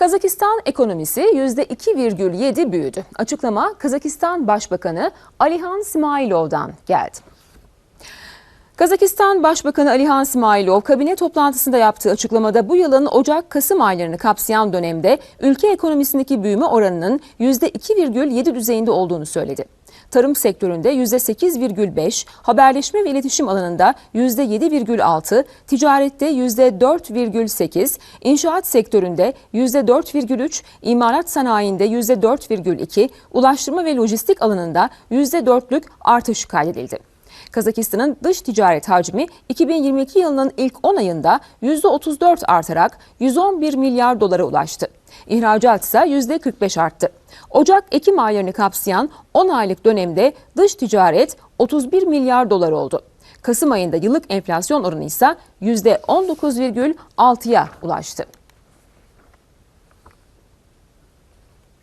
Kazakistan ekonomisi %2,7 büyüdü. Açıklama Kazakistan Başbakanı Alihan Smailov'dan geldi. Kazakistan Başbakanı Alihan Smailov kabine toplantısında yaptığı açıklamada bu yılın Ocak-Kasım aylarını kapsayan dönemde ülke ekonomisindeki büyüme oranının %2,7 düzeyinde olduğunu söyledi. Tarım sektöründe %8,5, haberleşme ve iletişim alanında %7,6, ticarette %4,8, inşaat sektöründe %4,3, imalat sanayinde %4,2, ulaştırma ve lojistik alanında %4'lük artış kaydedildi. Kazakistan'ın dış ticaret hacmi 2022 yılının ilk 10 ayında %34 artarak 111 milyar dolara ulaştı. İhracat ise %45 arttı. Ocak-Ekim aylarını kapsayan 10 aylık dönemde dış ticaret 31 milyar dolar oldu. Kasım ayında yıllık enflasyon oranı ise %19,6'ya ulaştı.